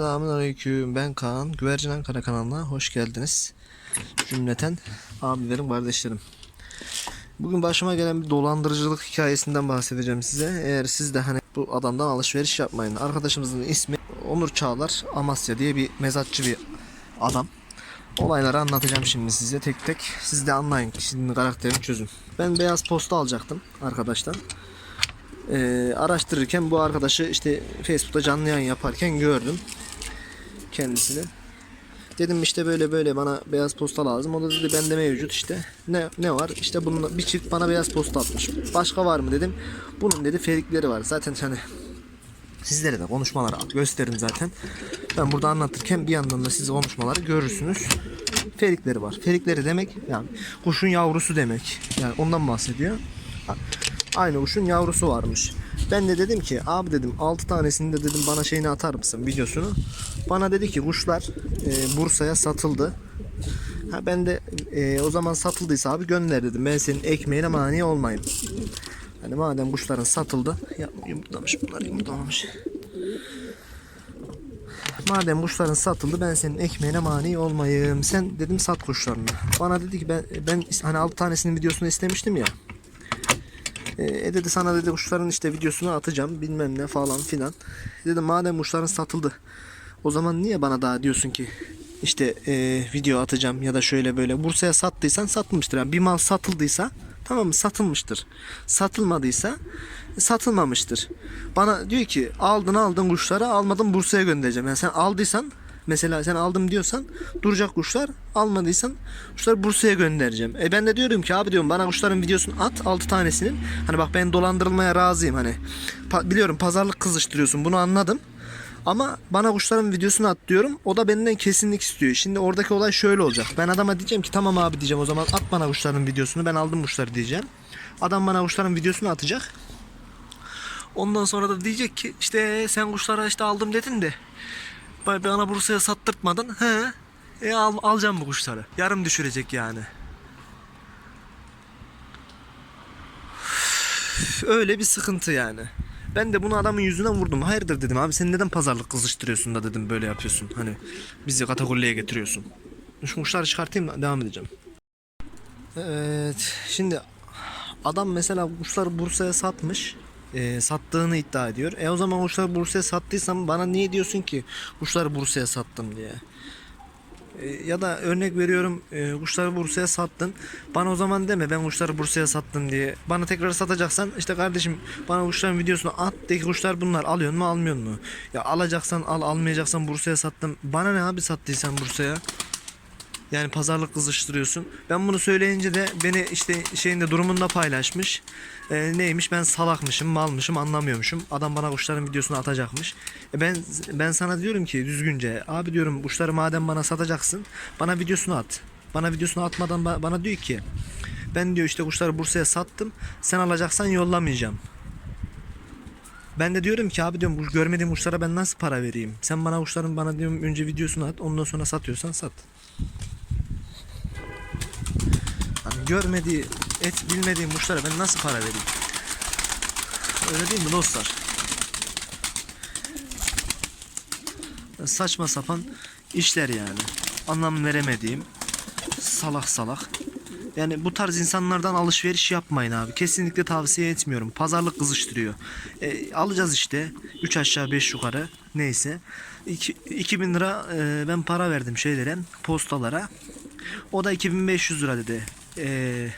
Selamünaleyküm. Ben Kaan. Güvercin Ankara kanalına hoş geldiniz. Cümleten abilerim, kardeşlerim. Bugün başıma gelen bir dolandırıcılık hikayesinden bahsedeceğim size. Eğer siz de hani bu adamdan alışveriş yapmayın. Arkadaşımızın ismi Onur Çağlar Amasya diye bir mezatçı bir adam. Olayları anlatacağım şimdi size tek tek. Siz de anlayın. Şimdi karakterini çözün. Ben beyaz posta alacaktım arkadaştan. Ee, araştırırken bu arkadaşı işte Facebook'ta canlı yayın yaparken gördüm kendisini. Dedim işte böyle böyle bana beyaz posta lazım. O da dedi bende mevcut işte. Ne ne var? İşte bunun bir çift bana beyaz posta atmış. Başka var mı dedim. Bunun dedi ferikleri var. Zaten hani sizlere de konuşmaları gösterin zaten. Ben burada anlatırken bir yandan da siz konuşmaları görürsünüz. Ferikleri var. Ferikleri demek yani kuşun yavrusu demek. Yani ondan bahsediyor. Aynı kuşun yavrusu varmış. Ben de dedim ki abi dedim 6 tanesini de dedim bana şeyini atar mısın videosunu. Bana dedi ki kuşlar e, Bursa'ya satıldı. Ha ben de e, o zaman satıldıysa abi gönder dedim. Ben senin ekmeğine mani olmayayım. Hani madem kuşların satıldı. Ya yumurtlamış bunlar yumurtlamamış. Madem kuşların satıldı ben senin ekmeğine mani olmayayım. Sen dedim sat kuşlarını. Bana dedi ki ben ben hani 6 tanesinin videosunu istemiştim ya. E dedi sana dedi kuşların işte videosunu atacağım bilmem ne falan filan. Dedim madem kuşların satıldı. O zaman niye bana daha diyorsun ki işte e, video atacağım ya da şöyle böyle Bursa'ya sattıysan satılmıştır. Yani bir mal satıldıysa tamam mı satılmıştır. Satılmadıysa satılmamıştır. Bana diyor ki aldın aldın kuşları almadın Bursa'ya göndereceğim. Yani sen aldıysan Mesela sen aldım diyorsan duracak kuşlar almadıysan kuşları Bursa'ya göndereceğim. E ben de diyorum ki abi diyorum bana kuşların videosunu at 6 tanesinin. Hani bak ben dolandırılmaya razıyım hani. Pa- biliyorum pazarlık kızıştırıyorsun bunu anladım. Ama bana kuşların videosunu at diyorum. O da benden kesinlik istiyor. Şimdi oradaki olay şöyle olacak. Ben adama diyeceğim ki tamam abi diyeceğim o zaman at bana kuşların videosunu. Ben aldım kuşları diyeceğim. Adam bana kuşların videosunu atacak. Ondan sonra da diyecek ki işte sen kuşlara işte aldım dedin de bana Bursa'ya sattırtmadın. He. E al, alacağım bu kuşları. Yarım düşürecek yani. Öyle bir sıkıntı yani. Ben de bunu adamın yüzüne vurdum. Hayırdır dedim abi sen neden pazarlık kızıştırıyorsun da dedim böyle yapıyorsun. Hani bizi kategoriye getiriyorsun. Şu kuşları çıkartayım da devam edeceğim. Evet şimdi adam mesela kuşları Bursa'ya satmış. E, sattığını iddia ediyor. E o zaman kuşları Bursa'ya sattıysam bana niye diyorsun ki kuşları Bursa'ya sattım diye. E, ya da örnek veriyorum e, kuşları Bursa'ya sattın. Bana o zaman deme ben kuşları Bursa'ya sattım diye. Bana tekrar satacaksan işte kardeşim bana kuşların videosunu at de ki kuşlar bunlar alıyorsun mu almıyor mu? Ya alacaksan al almayacaksan Bursa'ya sattım. Bana ne abi sattıysan Bursa'ya? Yani pazarlık kızıştırıyorsun. Ben bunu söyleyince de beni işte şeyinde durumunda paylaşmış. Ee, neymiş ben salakmışım, malmışım, anlamıyormuşum. Adam bana kuşların videosunu atacakmış. E ben ben sana diyorum ki düzgünce abi diyorum kuşları madem bana satacaksın bana videosunu at. Bana videosunu atmadan ba- bana diyor ki ben diyor işte kuşları Bursa'ya sattım. Sen alacaksan yollamayacağım. Ben de diyorum ki abi diyorum görmediğim kuşlara ben nasıl para vereyim? Sen bana kuşların bana diyorum önce videosunu at ondan sonra satıyorsan sat. Görmediği, et bilmediğim kuşlara ben nasıl para vereyim? Öyle değil mi dostlar? Saçma sapan işler yani. Anlam veremediğim salak salak. Yani bu tarz insanlardan alışveriş yapmayın abi. Kesinlikle tavsiye etmiyorum. Pazarlık kızıştırıyor. E, alacağız işte. 3 aşağı 5 yukarı. Neyse. İki- 2000 lira e, ben para verdim şeylere. Postalara. O da 2500 lira dedi. E,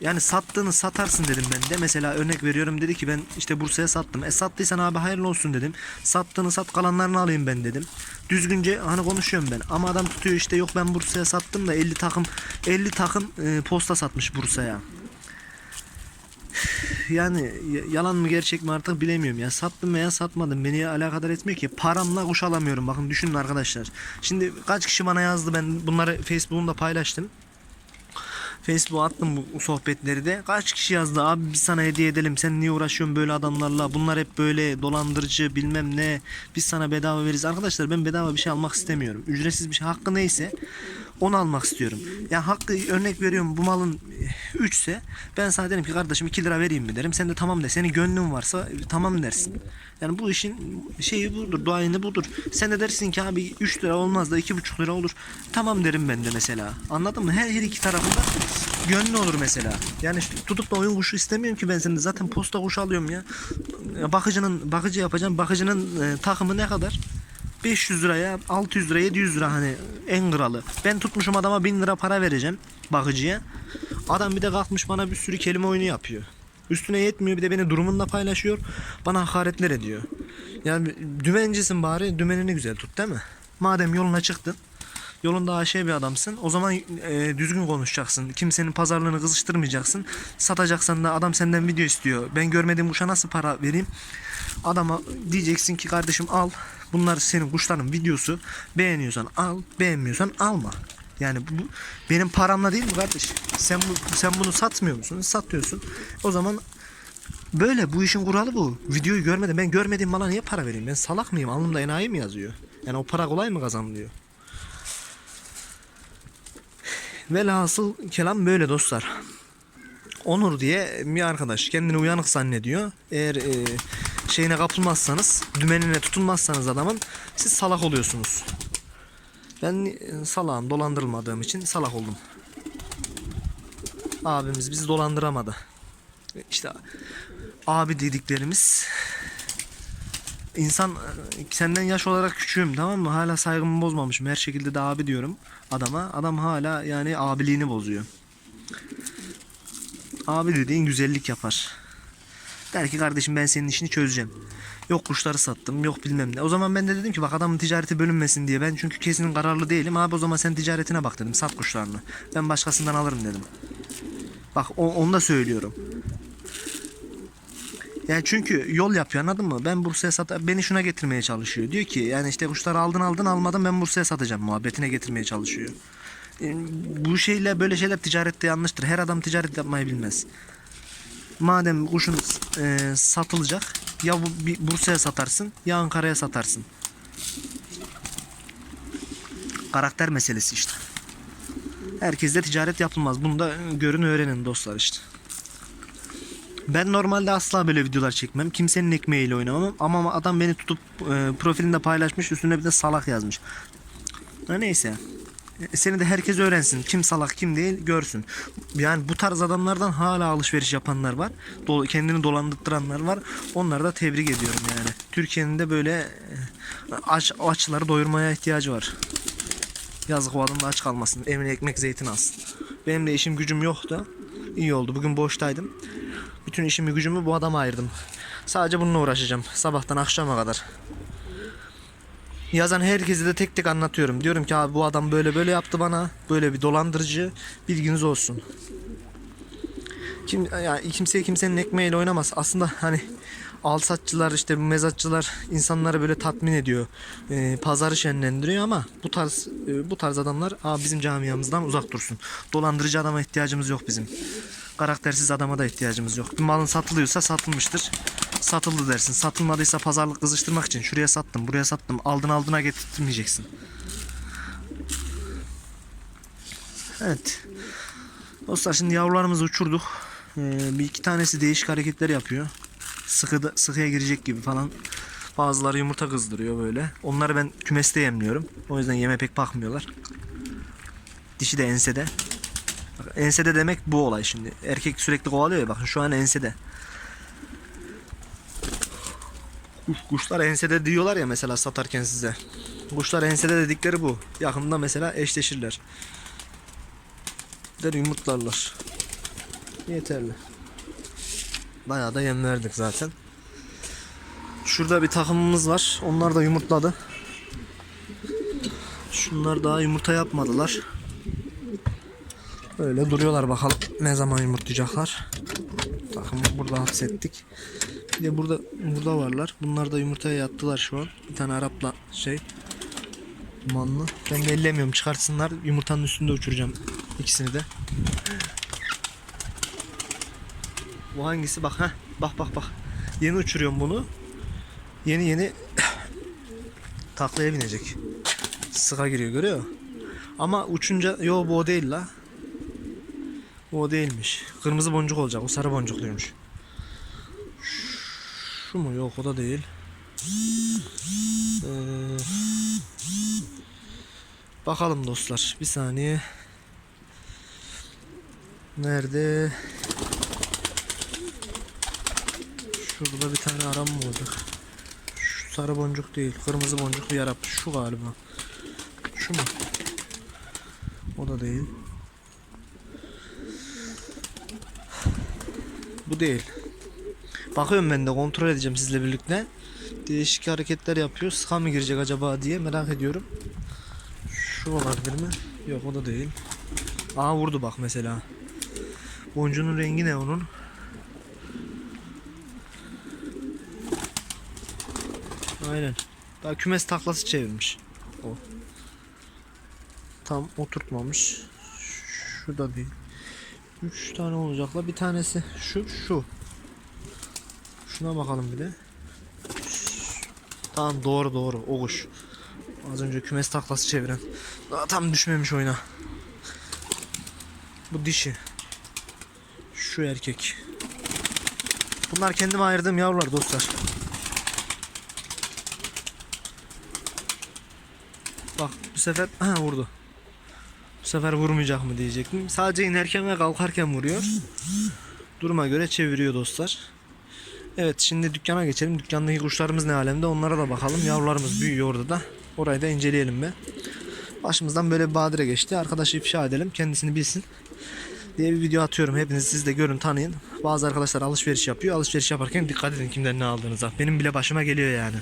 yani sattığını satarsın dedim ben de. Mesela örnek veriyorum dedi ki ben işte Bursa'ya sattım. E sattıysan abi hayırlı olsun dedim. Sattığını sat kalanlarını alayım ben dedim. Düzgünce hani konuşuyorum ben. Ama adam tutuyor işte yok ben Bursa'ya sattım da 50 takım 50 takım e, posta satmış Bursa'ya. Yani yalan mı gerçek mi artık bilemiyorum ya. Sattım veya satmadım beni alakadar etmiyor ki. Paramla kuş alamıyorum. Bakın düşünün arkadaşlar. Şimdi kaç kişi bana yazdı ben bunları Facebook'umda paylaştım. Facebook'a attım bu sohbetleri de. Kaç kişi yazdı abi biz sana hediye edelim. Sen niye uğraşıyorsun böyle adamlarla? Bunlar hep böyle dolandırıcı bilmem ne. Biz sana bedava veririz. Arkadaşlar ben bedava bir şey almak istemiyorum. Ücretsiz bir şey hakkı neyse Onu almak istiyorum. Ya hakkı örnek veriyorum bu malın 3 ise ben sana derim ki kardeşim 2 lira vereyim mi derim. Sen de tamam de. Senin gönlün varsa tamam dersin. Yani bu işin şeyi budur. Duayeni budur. Sen de dersin ki abi 3 lira olmaz da 2,5 lira olur. Tamam derim ben de mesela. Anladın mı? Her, her iki tarafında gönlü olur mesela. Yani işte tutup da oyun kuşu istemiyorum ki ben seni. Zaten posta kuşu alıyorum. Ya Bakıcının bakıcı yapacağım. Bakıcının e, takımı ne kadar? 500 liraya 600 lira 700 lira hani en kralı. Ben tutmuşum adama 1000 lira para vereceğim bakıcıya. Adam bir de kalkmış bana bir sürü kelime oyunu yapıyor. Üstüne yetmiyor bir de beni durumunla paylaşıyor. Bana hakaretler ediyor. Yani dümencisin bari dümenini güzel tut değil mi? Madem yoluna çıktın. Yolunda aşağı bir adamsın. O zaman e, düzgün konuşacaksın. Kimsenin pazarlığını kızıştırmayacaksın. Satacaksan da adam senden video istiyor. Ben görmediğim kuşa nasıl para vereyim? Adama diyeceksin ki kardeşim al. Bunlar senin kuşların videosu. Beğeniyorsan al, beğenmiyorsan alma. Yani bu benim paramla değil mi kardeş? Sen bu sen bunu satmıyor musun? Satıyorsun. O zaman böyle bu işin kuralı bu. Videoyu görmedim. Ben görmediğim mala niye para vereyim? Ben salak mıyım? Alnımda enayi mi yazıyor? Yani o para kolay mı kazanılıyor? Velhasıl kelam böyle dostlar. Onur diye bir arkadaş kendini uyanık zannediyor. Eğer e, şeyine kapılmazsanız, dümenine tutulmazsanız adamın siz salak oluyorsunuz. Ben e, salağım, dolandırılmadığım için salak oldum. Abimiz bizi dolandıramadı. İşte abi dediklerimiz insan e, senden yaş olarak küçüğüm tamam mı? Hala saygımı bozmamışım. Her şekilde de abi diyorum adama. Adam hala yani abiliğini bozuyor. Abi dediğin güzellik yapar. Der ki kardeşim ben senin işini çözeceğim. Yok kuşları sattım yok bilmem ne. O zaman ben de dedim ki bak adamın ticareti bölünmesin diye. Ben çünkü kesin kararlı değilim. Abi o zaman sen ticaretine bak dedim. Sat kuşlarını. Ben başkasından alırım dedim. Bak onu da söylüyorum. Yani çünkü yol yapıyor anladın mı? Ben Bursa'ya sat beni şuna getirmeye çalışıyor. Diyor ki yani işte kuşları aldın aldın almadın ben Bursa'ya satacağım muhabbetine getirmeye çalışıyor. E, Bu şeyle böyle şeyler ticarette yanlıştır. Her adam ticaret yapmayı bilmez. Madem kuşun e, satılacak ya bu Bursa'ya satarsın ya Ankara'ya satarsın. Karakter meselesi işte. Herkesle ticaret yapılmaz. Bunu da görün öğrenin dostlar işte. Ben normalde asla böyle videolar çekmem. Kimsenin ekmeğiyle oynamam. Ama adam beni tutup e, profilinde paylaşmış. Üstüne bir de salak yazmış. Ha, neyse. E, Seni de herkes öğrensin. Kim salak kim değil görsün. Yani bu tarz adamlardan hala alışveriş yapanlar var. Dol- kendini dolandırtıranlar var. Onları da tebrik ediyorum yani. Türkiye'nin de böyle e, aç açları doyurmaya ihtiyacı var. Yazık o adam da aç kalmasın. Evine ekmek zeytin alsın. Benim de işim gücüm yoktu. İyi oldu. Bugün boştaydım. Bütün işimi gücümü bu adama ayırdım. Sadece bununla uğraşacağım. Sabahtan akşama kadar. Yazan herkese de tek tek anlatıyorum. Diyorum ki abi bu adam böyle böyle yaptı bana. Böyle bir dolandırıcı. Bilginiz olsun. Kim yani kimseye kimsenin ekmeğiyle oynamaz. Aslında hani alsatçılar işte mezatçılar insanları böyle tatmin ediyor. Ee, pazarı şenlendiriyor ama bu tarz e, bu tarz adamlar abi bizim camiamızdan uzak dursun. Dolandırıcı adama ihtiyacımız yok bizim. Karaktersiz adama da ihtiyacımız yok. Bir malın satılıyorsa satılmıştır. Satıldı dersin. Satılmadıysa pazarlık kızıştırmak için şuraya sattım, buraya sattım. Aldın aldına getirtmeyeceksin. Evet. Dostlar şimdi yavrularımızı uçurduk. Ee, bir iki tanesi değişik hareketler yapıyor. Sıkı sıkıya girecek gibi falan. Bazıları yumurta kızdırıyor böyle. Onları ben kümeste yemliyorum. O yüzden yeme pek bakmıyorlar. Dişi de ensede. Ensede demek bu olay şimdi. Erkek sürekli kovalıyor ya bakın şu an ensede. Kuş, kuşlar ensede diyorlar ya mesela satarken size. Kuşlar ensede dedikleri bu. Yakında mesela eşleşirler. Der yumurtlarlar. Yeterli. Bayağı da yem verdik zaten. Şurada bir takımımız var. Onlar da yumurtladı. Şunlar daha yumurta yapmadılar. Öyle duruyorlar bakalım ne zaman yumurtlayacaklar. Takımı burada hapsettik. Bir de burada burada varlar. Bunlar da yumurtaya yattılar şu an. Bir tane Arapla şey manlı. Ben de ellemiyorum çıkartsınlar. Yumurtanın üstünde uçuracağım ikisini de. Bu hangisi? Bak ha. Bak bak bak. Yeni uçuruyorum bunu. Yeni yeni taklaya binecek. Sıka giriyor görüyor? Ama uçunca yo bu o değil la. O değilmiş. Kırmızı boncuk olacak. O sarı boncukluymuş. Şu mu? Yok o da değil. Ee, bakalım dostlar. Bir saniye. Nerede? Şurada bir tane aram mı olacak? Şu sarı boncuk değil. Kırmızı boncuk bir yarap. Şu galiba. Şu mu? O da değil. Bu değil. Bakıyorum ben de kontrol edeceğim sizle birlikte. Değişik hareketler yapıyor. Sıka mı girecek acaba diye merak ediyorum. Şu olabilir mi? Yok o da değil. Aa vurdu bak mesela. Boncuğunun rengi ne onun? Aynen. Daha kümes taklası çevirmiş. O. Tam oturtmamış. Şu da değil. Üç tane olacaklar. Bir tanesi şu şu. Şuna bakalım bir de. Tamam doğru doğru o kuş. Az önce kümes taklası çeviren. Daha tam düşmemiş oyuna. Bu dişi. Şu erkek. Bunlar kendime ayırdığım yavrular dostlar. Bak bu sefer vurdu. Bu sefer vurmayacak mı diyecektim. Sadece inerken ve kalkarken vuruyor. Duruma göre çeviriyor dostlar. Evet şimdi dükkana geçelim. Dükkandaki kuşlarımız ne alemde onlara da bakalım. Yavrularımız büyüyor orada da. Orayı da inceleyelim be. Başımızdan böyle bir badire geçti. Arkadaşı ifşa edelim. Kendisini bilsin. Diye bir video atıyorum. Hepiniz siz de görün tanıyın. Bazı arkadaşlar alışveriş yapıyor. Alışveriş yaparken dikkat edin kimden ne aldığınıza. Benim bile başıma geliyor yani.